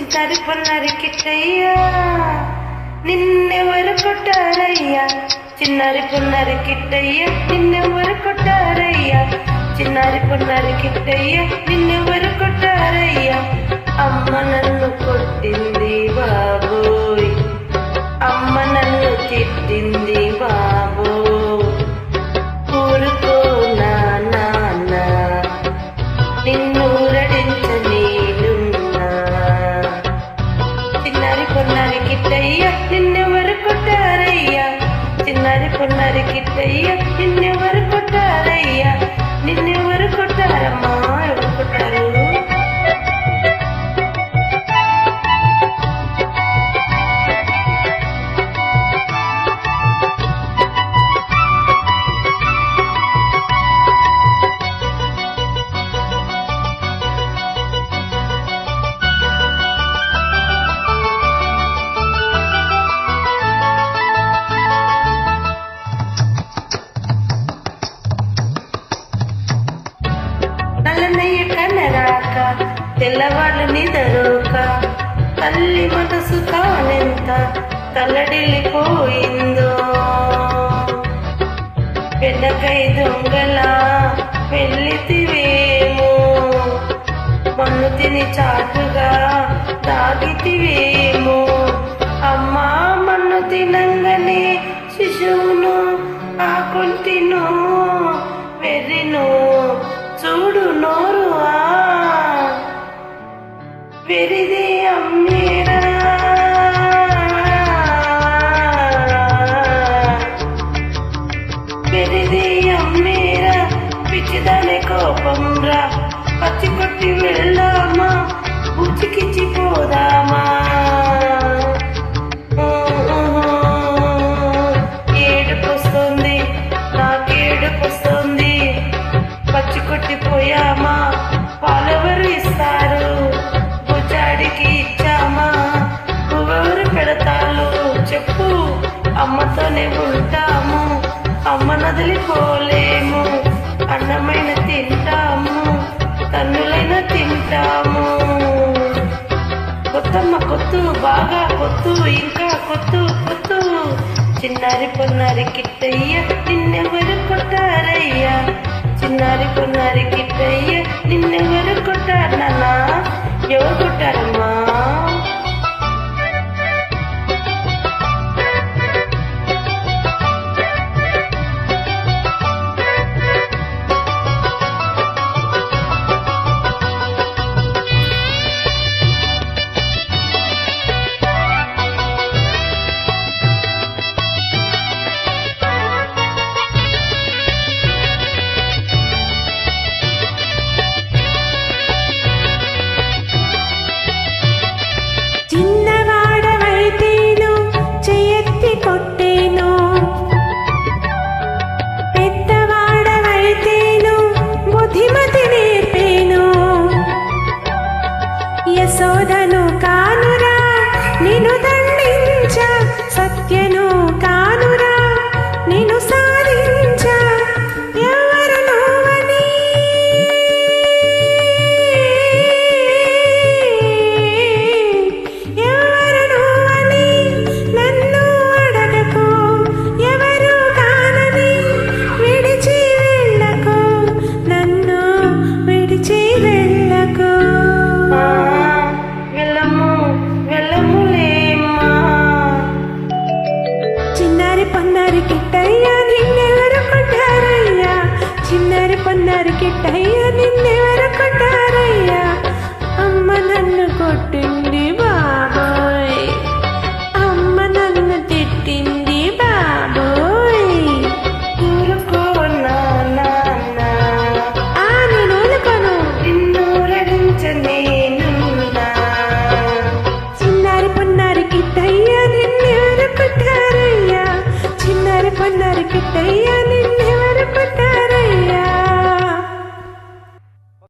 చింతారి పొన్నారి కిట్టయ్యా. నిన్నెవరు కొట్టారయ్యా? చిన్నారి పొన్నారి కిట్టయ్యా నిన్నెవరు కొట్టారయ్యా? చిన్నారి పొన్నారి కిట్టయ్యా నిన్నెవరు కొట్టారయ్యా? అమ్మ నన్ను కొట్టింది బాబోయ్. అమ్మ నన్ను తిట్టింది పొన్నారి నిన్నెవరు కొట్టారయ్యా నిన్నెవరు తెల్లవాళ్ళు నిదరోక తల్లి మనసు తానెంత తల్లడిల్లిపోయిందో వెనకై దొంగలా వెళ్ళితివేమో? మన్ను తిని చాటుగా తాగితివే need వదిలిపోలేము. అన్నమైన తింటాము తన్నులైన తింటాము. కొత్తమ్మ కొత్తు బాగా కొత్తు ఇంకా కొత్తు కొత్తు. చిన్నారి పొన్నారి కిట్టయ్య నిన్నెవరు కొట్టారయ్యా? చిన్నారి పొన్నారి కిట్టయ్య నిన్నెవరు కొట్టారు నాన్న? యశోదను కా పొన్నారు కిట్టయ్యా నిన్నెవరు కొట్టారయ్యా? చిన్నారి పొన్నారు కిట్టయ్యా నిన్నెవరు కొట్టారయ్యా?